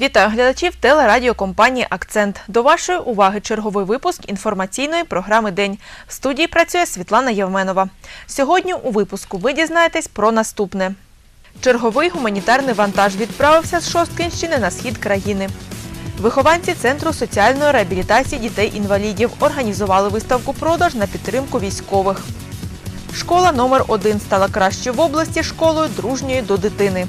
Вітаю глядачів телерадіокомпанії Акцент. До вашої уваги черговий випуск інформаційної програми День. В студії працює Світлана Євменова. Сьогодні у випуску ви дізнаєтесь про наступне. Черговий гуманітарний вантаж відправився з Шосткинщини на схід країни. Вихованці Центру соціальної реабілітації дітей-інвалідів організували виставку продаж на підтримку військових. Школа номер 1 стала кращою в області школою дружньою до дитини.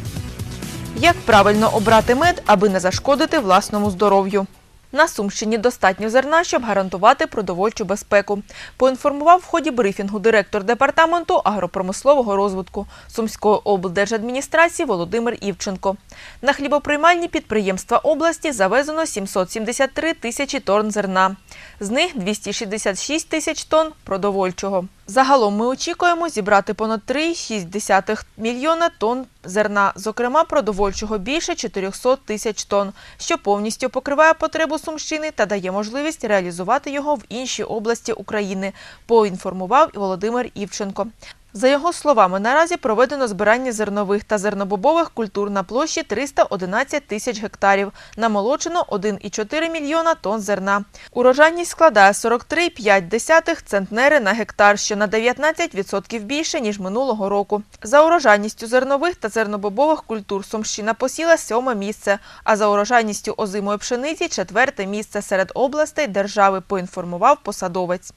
Як правильно обрати мед, аби не зашкодити власному здоров'ю? На Сумщині достатньо зерна, щоб гарантувати продовольчу безпеку. Поінформував в ході брифінгу директор департаменту агропромислового розвитку Сумської облдержадміністрації Володимир Івченко. На хлібоприймальні підприємства області завезено 773 тисячі тонн зерна. З них 266 тисяч тонн продовольчого. Загалом ми очікуємо зібрати понад 3,6 мільйона тонн зерна, зокрема продовольчого більше 400 тисяч тонн, що повністю покриває потребу Сумщини та дає можливість реалізувати його в інші області України, поінформував Володимир Івченко. За його словами, наразі проведено збирання зернових та зернобобових культур на площі 311 тисяч гектарів. Намолочено 1,4 мільйона тонн зерна. Урожайність складає 43,5 центнери на гектар, що на 19% більше, ніж минулого року. За урожайністю зернових та зернобобових культур Сумщина посіла сьоме місце, а за урожайністю озимої пшениці – четверте місце серед областей держави, поінформував посадовець.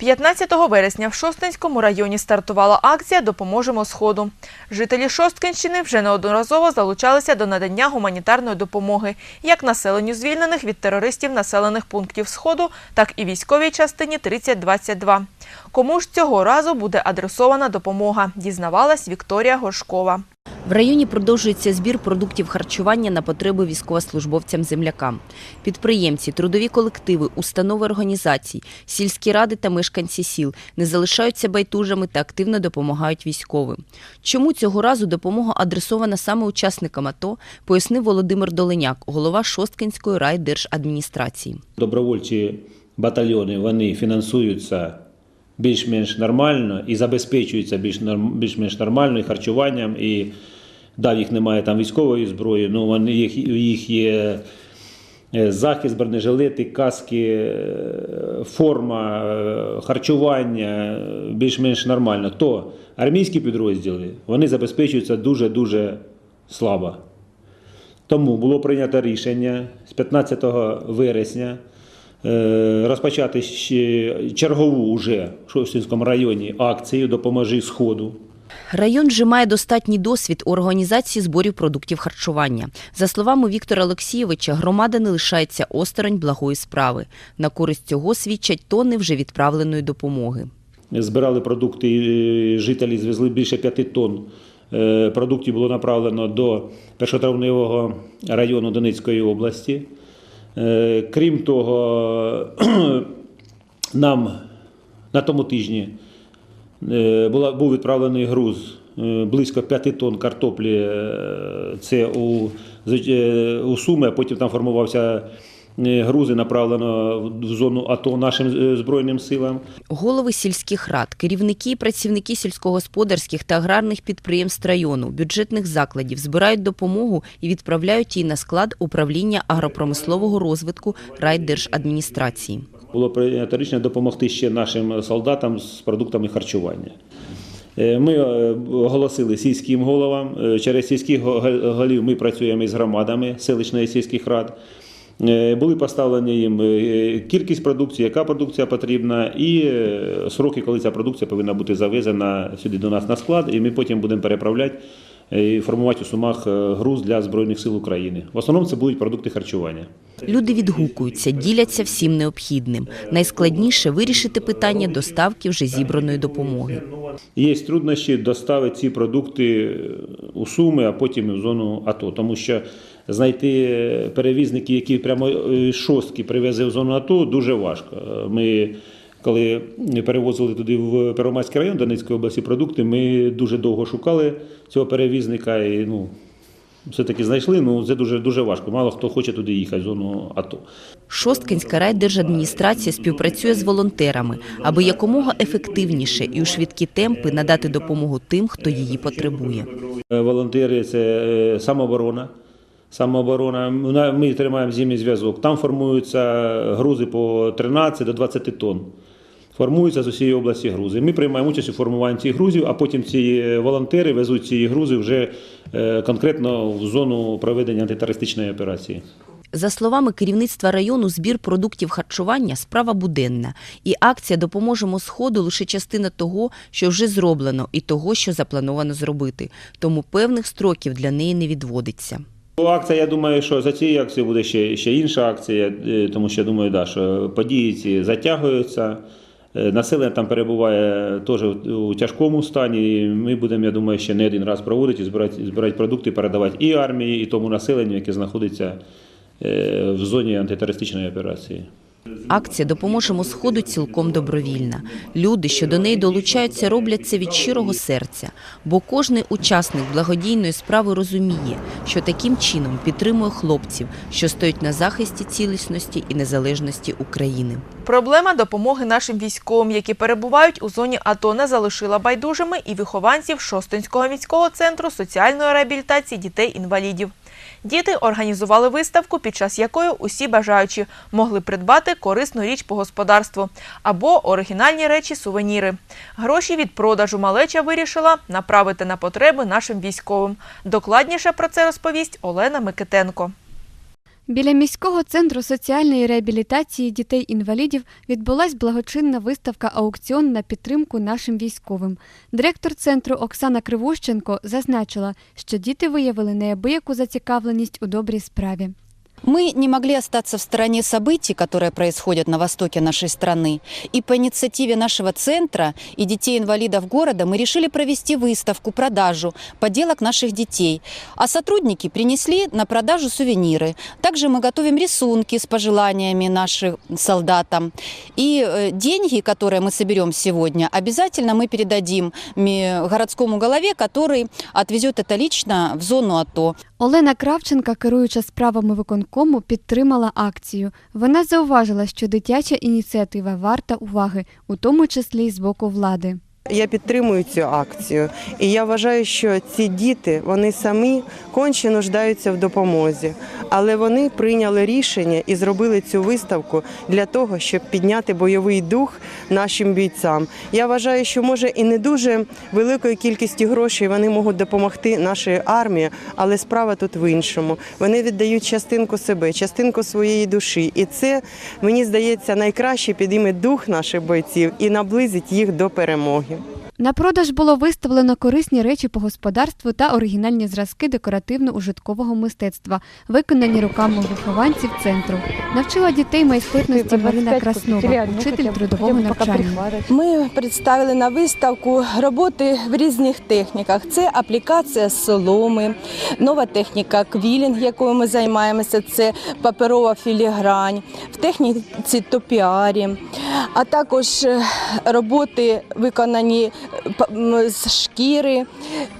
15 вересня в Шостинському районі стартувала акція Допоможемо Сходу. Жителі Шосткинщини вже неодноразово залучалися до надання гуманітарної допомоги як населенню звільнених від терористів населених пунктів Сходу, так і військовій частині 3022. Кому ж цього разу буде адресована допомога, дізнавалась Вікторія Горшкова. В районі продовжується збір продуктів харчування на потреби військовослужбовцям-землякам. Підприємці, трудові колективи, установи організацій, сільські ради та мешканці сіл не залишаються байдужими та активно допомагають військовим. Чому цього разу допомога адресована саме учасникам АТО, пояснив Володимир Доленяк, голова Шосткинської райдержадміністрації. Добровольчі батальйони вони фінансуються більш-менш нормально і забезпечуються більш-менш нормально і харчуванням. І да, їх немає там військової зброї, але вони, їх, їх є е, захист, бронежилети, каски, е, форма, е, харчування більш-менш нормально. То армійські підрозділи вони забезпечуються дуже-дуже слабо. Тому було прийнято рішення з 15 вересня розпочати ще чергову уже в Шостинському районі акцію Допоможи Сходу. Район вже має достатній досвід у організації зборів продуктів харчування. За словами Віктора Олексійовича, громада не лишається осторонь благої справи. На користь цього свідчать тонни вже відправленої допомоги. Збирали продукти, жителі звезли більше 5 тонн. Е, Продуктів було направлено до першотравневого району Донецької області. Е, Крім того, нам на тому тижні е, був відправлений груз е, близько 5 тонн картоплі. Це у, у Суми, а потім там формувався грузи, направлено в зону АТО нашим е, Збройним силам. Голови сільських рад, керівники і працівники сільськогосподарських та аграрних підприємств району, бюджетних закладів збирають допомогу і відправляють її на склад управління агропромислового розвитку райдержадміністрації. Було прийнято рішення допомогти ще нашим солдатам з продуктами харчування. Е, Ми е, оголосили сільським головам. Е, Через сільських голів ми працюємо із громадами селищної сільських рад. Е, Були поставлені їм е, кількість продукції, яка продукція потрібна, і е, сроки, коли ця продукція повинна бути завезена сюди до нас на склад, і ми потім будемо переправляти і формувати у сумах груз для Збройних сил України. В основному це будуть продукти харчування. Люди відгукуються, діляться всім необхідним. Найскладніше вирішити питання доставки вже зібраної допомоги. Є труднощі доставити ці продукти у Суми, а потім і в зону АТО, тому що знайти перевізники, які прямо е, шостки привезли в зону АТО, дуже важко. Ми коли перевозили туди в Первомайський район Донецької області продукти, ми дуже довго шукали цього перевізника і ну, все-таки знайшли, ну це дуже, дуже важко. Мало хто хоче туди їхати, в зону АТО. Шосткинська райдержадміністрація співпрацює з волонтерами, аби якомога ефективніше і у швидкі темпи надати допомогу тим, хто її потребує. Е, Волонтери це е, самооборона. Самооборона. Ми- тримаємо зимній зв'язок. Там формуються грузи по 13 до 20 тонн. Формуються з усієї області грузи. Ми приймаємо участь у формуванні цих грузів, а потім ці е, волонтери везуть ці грузи вже е, конкретно в зону проведення антитерористичної операції. За словами керівництва району, збір продуктів харчування – справа буденна. І акція «Допоможемо Сходу» – лише частина того, що вже зроблено, і того, що заплановано зробити. Тому певних строків для неї не відводиться. Акція, я думаю, що за цією акцією буде ще, ще інша акція, е, тому що я думаю, да, що події ці затягуються. Е, Населення там перебуває теж у тяжкому стані. Ми будемо, я думаю, ще не один раз проводити, збирати, збирати продукти, передавати і армії, і тому населенню, яке знаходиться е, в зоні антитерористичної операції. Акція «Допоможемо Сходу» цілком добровільна. Люди, що до неї долучаються, роблять це від щирого серця, бо кожний учасник благодійної справи розуміє, що таким чином підтримує хлопців, що стоять на захисті цілісності і незалежності України. Проблема допомоги нашим військовим, які перебувають у зоні АТО, не залишила байдужими і вихованців Шостинського міського центру соціальної реабілітації дітей-інвалідів. Діти організували виставку, під час якої усі бажаючі могли придбати корисну річ по господарству або оригінальні речі сувеніри. Гроші від продажу малеча вирішила направити на потреби нашим військовим. Докладніше про це розповість Олена Микитенко. Біля міського центру соціальної реабілітації дітей-інвалідів відбулась благочинна виставка аукціон на підтримку нашим військовим. Директор центру Оксана Кривощенко зазначила, що діти виявили неабияку зацікавленість у добрій справі. Мы не могли остаться в стороне событий, которые происходят на востоке нашей страны. И по инициативе нашего центра и детей-инвалидов города мы решили провести выставку, продажу поделок наших детей. А сотрудники принесли на продажу сувениры. Также мы готовим рисунки с пожеланиями нашим солдатам. И э, деньги, которые мы соберем сегодня, обязательно мы передадим городскому голове, который отвезет это лично в зону АТО. Олена Кравченка, керуюча справами виконкому, підтримала акцію. Вона зауважила, що дитяча ініціатива варта уваги, у тому числі й з боку влади. Я підтримую цю акцію, і я вважаю, що ці діти вони самі конче нуждаються в допомозі, але вони прийняли рішення і зробили цю виставку для того, щоб підняти бойовий дух нашим бійцям. Я вважаю, що може і не дуже великою кількістю грошей вони можуть допомогти нашій армії, але справа тут в іншому. Вони віддають частинку себе, частинку своєї душі, і це мені здається найкраще підійме дух наших бойців і наблизить їх до перемоги. На продаж було виставлено корисні речі по господарству та оригінальні зразки декоративно-ужиткового мистецтва, виконані руками вихованців центру. Навчила дітей майстерності Марина Краснова, учитель трудового навчання. Ми представили на виставку роботи в різних техніках. Це аплікація з соломи, нова техніка квілінг, якою ми займаємося. Це паперова філігрань, в техніці топіарі, а також е, роботи виконані з шкіри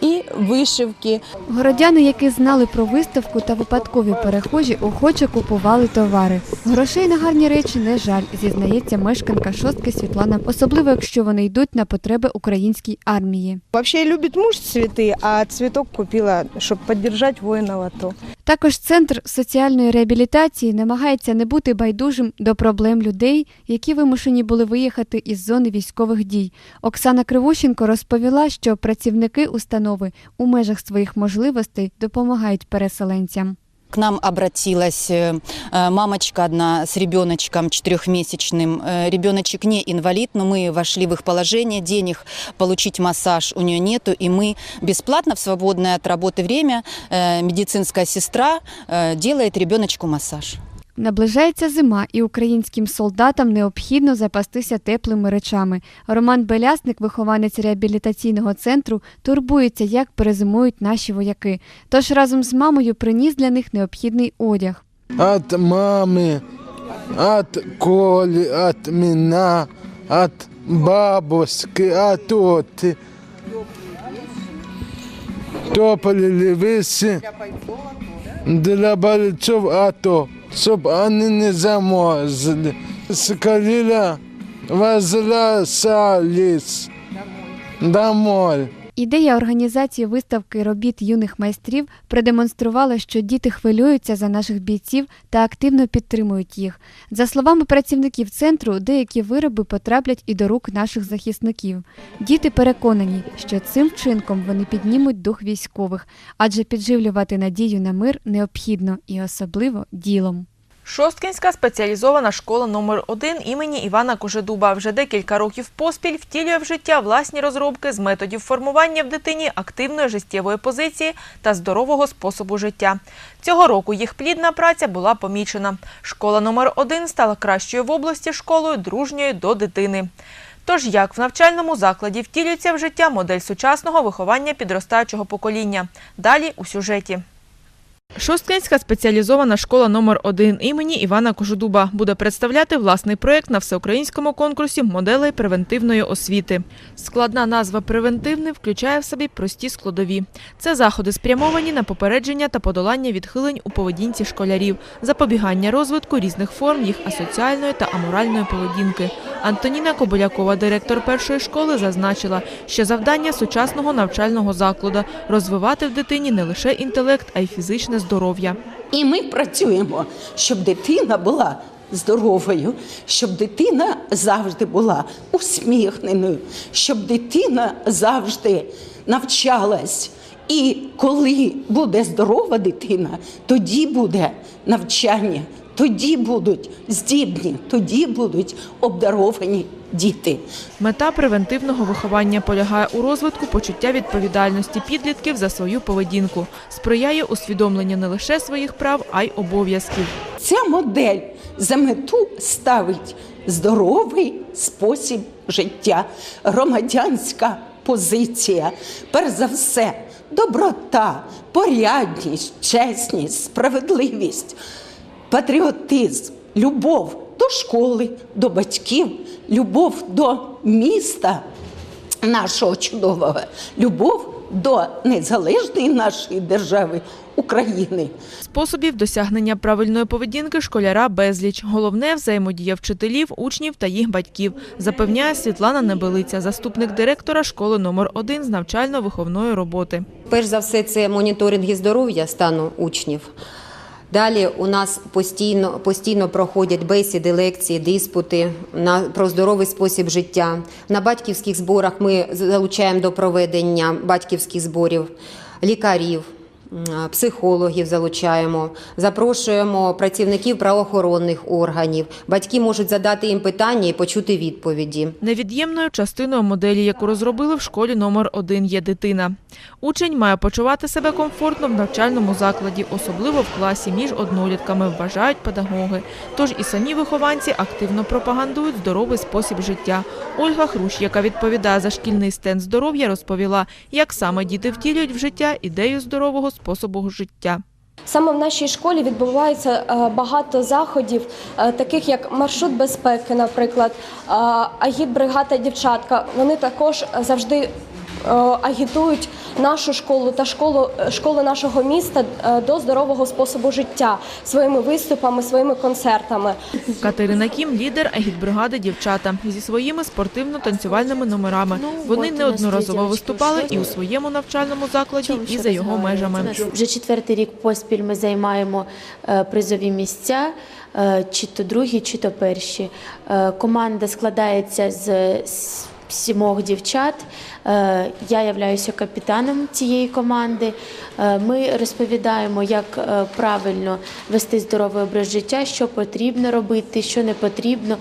і вишивки. Городяни, які знали про виставку та випадкові перехожі, охоче купували товари. Грошей на гарні речі не жаль, зізнається мешканка шостки Світлана, особливо якщо вони йдуть на потреби українській армії. Вообще любит муж цветы, а цветок купила, чтобы поддержать воинов АТО. Також центр соціальної реабілітації намагається не бути байдужим до проблем людей, які вимушені були виїхати із зони військових дій. Оксана Кривущенко розповіла, що працівники установи у межах своїх можливостей допомагають переселенцям. К нам обратилась э, э, мамочка одна с ребеночком четырехмесячным. Э, Ребеночек не инвалид, но мы вошли в их положение. Денег получить массаж у нее нету. И мы бесплатно в свободное от работы время э, медицинская сестра э, делает ребеночку массаж. Наближається зима, і українським солдатам необхідно запастися теплими речами. Роман Белясник, вихованець реабілітаційного центру, турбується, як перезимують наші вояки. Тож разом з мамою приніс для них необхідний одяг. от мамы, от Коли, от меня, от бабушки, от тети. тополі весі для бойців АТО, щоб вони не замерзли. Скоріше возвращались домой. Ідея організації виставки робіт юних майстрів продемонструвала, що діти хвилюються за наших бійців та активно підтримують їх. За словами працівників центру, деякі вироби потраплять і до рук наших захисників. Діти переконані, що цим вчинком вони піднімуть дух військових, адже підживлювати надію на мир необхідно і особливо ділом. Шосткінська спеціалізована школа номер 1 імені Івана Кожедуба вже декілька років поспіль втілює в життя власні розробки з методів формування в дитині активної життєвої позиції та здорового способу життя. Цього року їх плідна праця була помічена. Школа номер 1 стала кращою в області школою, дружньою до дитини. Тож як в навчальному закладі втілюється в життя модель сучасного виховання підростаючого покоління? Далі у сюжеті. Шосткинська спеціалізована школа номер 1 імені Івана Кожедуба буде представляти власний проєкт на всеукраїнському конкурсі моделей превентивної освіти. Складна назва «превентивний» включає в собі прості складові. Це заходи спрямовані на попередження та подолання відхилень у поведінці школярів, запобігання розвитку різних форм їх асоціальної та аморальної поведінки. Антоніна Кобилякова, директор першої школи, зазначила, що завдання сучасного навчального закладу – розвивати в дитині не лише інтелект, а й фізичне здоров'я. І ми працюємо, щоб дитина була здоровою, щоб дитина завжди була усміхненою, щоб дитина завжди навчалась. І коли буде здорова дитина, тоді буде навчання, тоді будуть здібні, тоді будуть обдаровані діти. Мета превентивного виховання полягає у розвитку почуття відповідальності підлітків за свою поведінку, сприяє усвідомленню не лише своїх прав, а й обов'язків. Ця модель за мету ставить здоровий спосіб життя, громадянська позиція, перш за все, доброта, порядність, чесність, справедливість, патріотизм, любов до школи, до батьків, любов до міста нашого чудового, любов до незалежної нашої держави України. Способів досягнення правильної поведінки школяра безліч. Головне – взаємодія вчителів, учнів та їх батьків, запевняє Світлана Небелиця, заступник директора школи номер 1 з навчально-виховної роботи. Перш за все, це моніторинги здоров'я стану учнів. Далі у нас постійно, постійно проходять бесіди, лекції, диспути на, про здоровий спосіб життя. На батьківських зборах ми залучаємо до проведення батьківських зборів лікарів, психологів залучаємо, запрошуємо працівників правоохоронних органів. Батьки можуть задати їм питання і почути відповіді. Невід'ємною частиною моделі, яку розробили в школі номер 1 є дитина. Учень має почувати себе комфортно в навчальному закладі, особливо в класі між однолітками, вважають педагоги. Тож і самі вихованці активно пропагандують здоровий спосіб життя. Ольга Хрущ, яка відповідає за шкільний стенд здоров'я, розповіла, як саме діти втілюють в життя ідею здорового способу життя. Саме в нашій школі відбувається е, багато заходів, е, таких як маршрут безпеки, наприклад, е, агітбригада дівчатка. Вони також завжди агітують нашу школу та школу школи нашого міста е, до здорового способу життя своїми виступами, своїми концертами. Катерина Кім – лідер агітбригади «Дівчата» зі своїми спортивно-танцювальними номерами. Вони неодноразово виступали і у своєму навчальному закладі, і за його межами. Вже четвертий рік поспіль ми займаємо е, призові місця, е, чи то другі, чи то перші. Е, Команда складається з сімох дівчат. Е, Я являюся капітаном цієї команди. Е, Ми розповідаємо, як е, правильно вести здоровий образ життя, що потрібно робити, що не потрібно,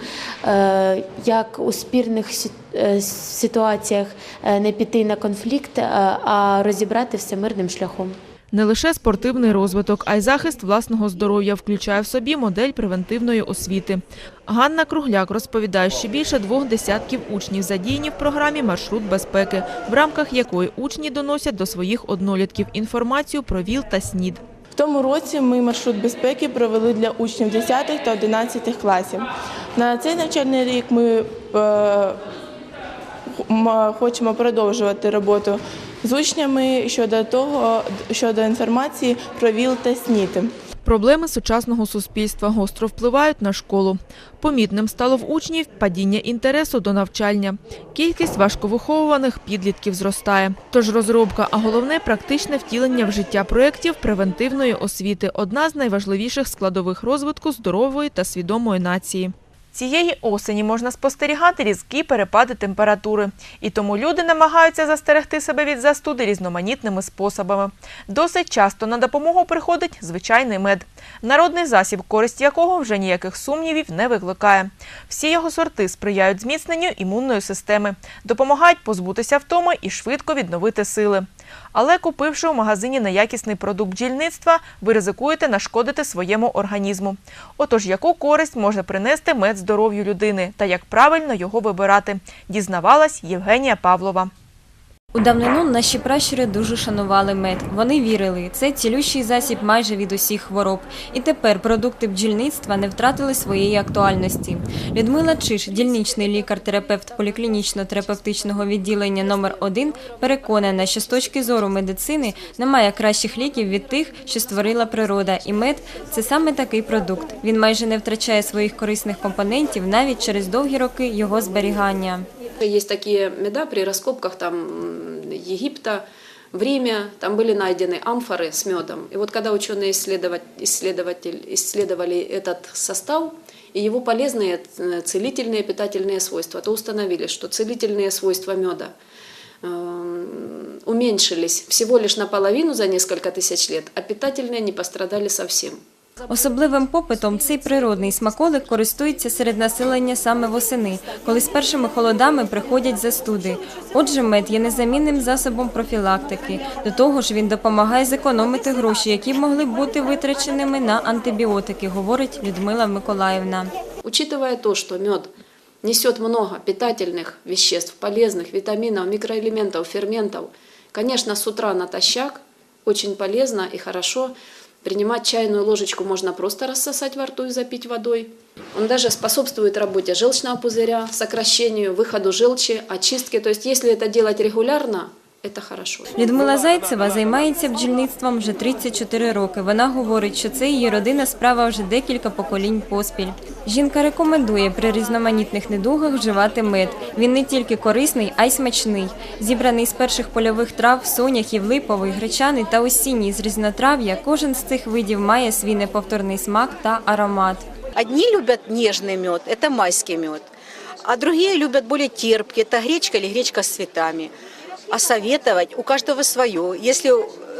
як у спірних ситуаціях не піти на конфлікт, а розібрати все мирним шляхом. Не лише спортивний розвиток, а й захист власного здоров'я включає в собі модель превентивної освіти. Ганна Кругляк розповідає, що більше двох десятків учнів задіяні в програмі «Маршрут безпеки», в рамках якої учні доносять до своїх однолітків інформацію про ВІЛ та СНІД. В тому році ми маршрут безпеки провели для учнів 10 та 11 класів. На цей навчальний рік ми е, хочемо продовжувати роботу з учнями щодо того, щодо інформації про ВІЛ та СНІД. Проблеми сучасного суспільства гостро впливають на школу. Помітним стало в учнів падіння інтересу до навчання. Кількість важковиховуваних підлітків зростає. Тож розробка, а головне практичне втілення в життя проєктів превентивної освіти – одна з найважливіших складових розвитку здорової та свідомої нації. Цієї осені можна спостерігати різкі перепади температури, і тому люди намагаються застерегти себе від застуди різноманітними способами. Досить часто на допомогу приходить звичайний мед, народний засіб, користь якого вже ніяких сумнівів не викликає. Всі його сорти сприяють зміцненню імунної системи, допомагають позбутися втоми і швидко відновити сили. Але купивши у магазині неякісний продукт бджільництва, ви ризикуєте нашкодити своєму організму. Отож, яку користь може принести мед здоров'ю людини та як правильно його вибирати, дізнавалась Євгенія Павлова. У давнину наші пращури дуже шанували мед. Вони вірили, це цілющий засіб майже від усіх хвороб. І тепер продукти бджільництва не втратили своєї актуальності. Людмила Чиш, дільничний лікар-терапевт поліклінічно-терапевтичного відділення номер 1 переконана, що з точки зору медицини немає кращих ліків від тих, що створила природа. І мед це саме такий продукт. Він майже не втрачає своїх корисних компонентів навіть через довгі роки його зберігання. Есть такие меда при раскопках там Египта, в Риме, там были найдены амфоры с медом. И вот когда ученые исследовать, исследователь, исследовали этот состав и его полезные э, целительные питательные свойства, то установили, что целительные свойства меда э, уменьшились всего лишь наполовину за несколько тысяч лет, а питательные не пострадали совсем. Особливим попитом цей природний смаколик користується серед населення саме восени, коли з першими холодами приходять застуди. Отже, мед є незамінним засобом профілактики. До того ж, він допомагає зекономити гроші, які б могли б бути витраченими на антибіотики, говорить Людмила Миколаївна. Учитывая то, что мед несет много питательных веществ, полезных витаминов, микроэлементов, ферментов, конечно, с утра натощак очень полезно и хорошо принимать чайную ложечку можно просто рассосать во рту и запить водой. Он даже способствует работе желчного пузыря, сокращению, выходу желчи, очистке. То есть если это делать регулярно, это хорошо. Людмила Зайцева займається бджільництвом вже 34 роки. Вона говорить, що це її родина справа вже декілька поколінь поспіль. Жінка рекомендує при різноманітних недугах вживати мед. Він не тільки корисний, а й смачний. Зібраний з перших польових трав, соняхів, липовий, гречаний та осінній з різнотрав'я, кожен з цих видів має свій неповторний смак та аромат. Одни любят нежный мед, это майский мед, а другие любят более терпкий, это гречка или гречка с цветами. А советовать у каждого свое. Если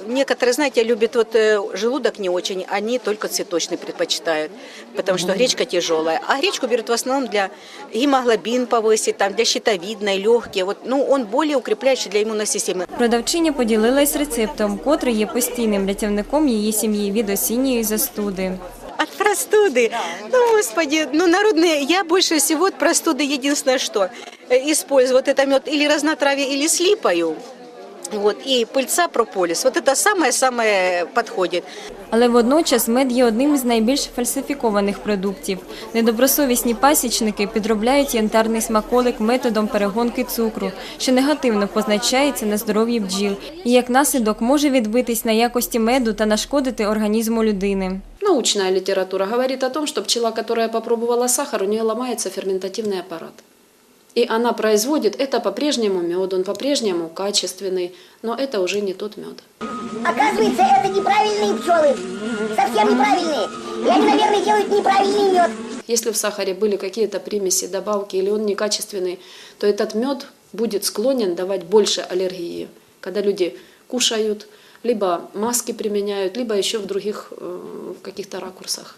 некоторые, знаете, любят вот э, желудок не очень, они только цветочный предпочитают, потому что гречка тяжелая. А гречку берут в основном для гемоглобин повысить, там, для щитовидной, легкие. Вот, ну, он более укрепляющий для иммунной системы. Продавчиня поділилась рецептом, котрий є постійним рятівником її сім'ї від осінньої застуди. От простуды. Ну, господи, ну, народные, я больше всего от простуды единственное, что э, использую вот это мед или разнотравие, или с липою. Вот, и пыльца прополис. Вот это самое-самое подходит. Але водночас мед є одним із найбільш фальсифікованих продуктів. Недобросовісні пасічники підробляють янтарний смаколик методом перегонки цукру, що негативно позначається на здоров'ї бджіл, і як наслідок може відбитись на якості меду та нашкодити організму людини. Научная литература говорит о том, что пчела, которая попробовала сахар, у нее ломается ферментативный аппарат. И она производит, это по-прежнему мед, он по-прежнему качественный, но это уже не тот мед. Оказывается, это неправильные пчелы. Совсем неправильные. И они, наверное, делают неправильный мед. Если в сахаре были какие-то примеси, добавки или он некачественный, то этот мед будет склонен давать больше аллергии, когда люди кушают, либо маски применяют, либо еще в других э, каких-то ракурсах.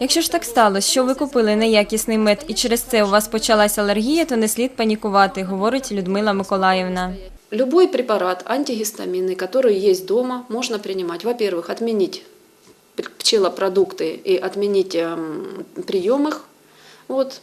Якщо ж так сталося, що ви купили неякісний мед і через це у вас почалась алергія, то не слід панікувати, говорить Людмила Миколаївна. Любой препарат антигистаминный, который есть дома, можно принимать. Во-первых, отменить пчелопродукты и отменить эм, прием их. Вот.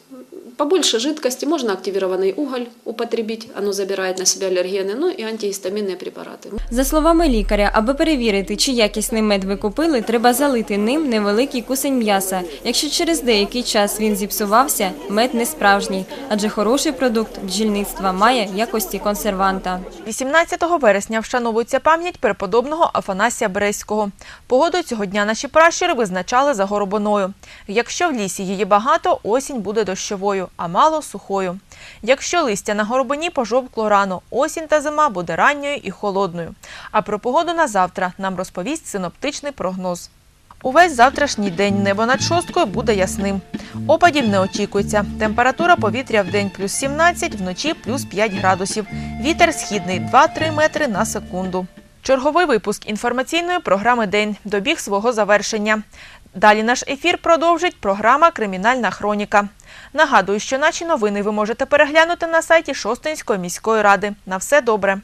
Побольше жидкости, можно активированный уголь употребить, оно забирает на себя аллергены, ну и антигистаминные препараты. За словами лікаря, аби перевірити, чи якісний мед ви купили, треба залити ним невеликий кусень м'яса. Якщо через деякий час він зіпсувався, мед не справжній, адже хороший продукт бджільництва має якості консерванта. 18 вересня вшановується пам'ять преподобного Афанасія Березького. Погоду цього дня наші пращури визначали за горобиною. Якщо в лісі її багато, осінь буде дощовою, а мало сухою. Якщо листя на горобині пожовкло рано, осінь та зима буде ранньою і холодною. А про погоду на завтра нам розповість синоптичний прогноз. Увесь завтрашній день небо над шосткою буде ясним. Опадів не очікується. Температура повітря в день плюс 17, вночі плюс 5 градусів. Вітер східний 2-3 метри на секунду. Черговий випуск інформаційної програми День добіг свого завершення. Далі наш ефір продовжить програма Кримінальна хроніка. Нагадую, що наші новини ви можете переглянути на сайті Шостинської міської ради. На все добре.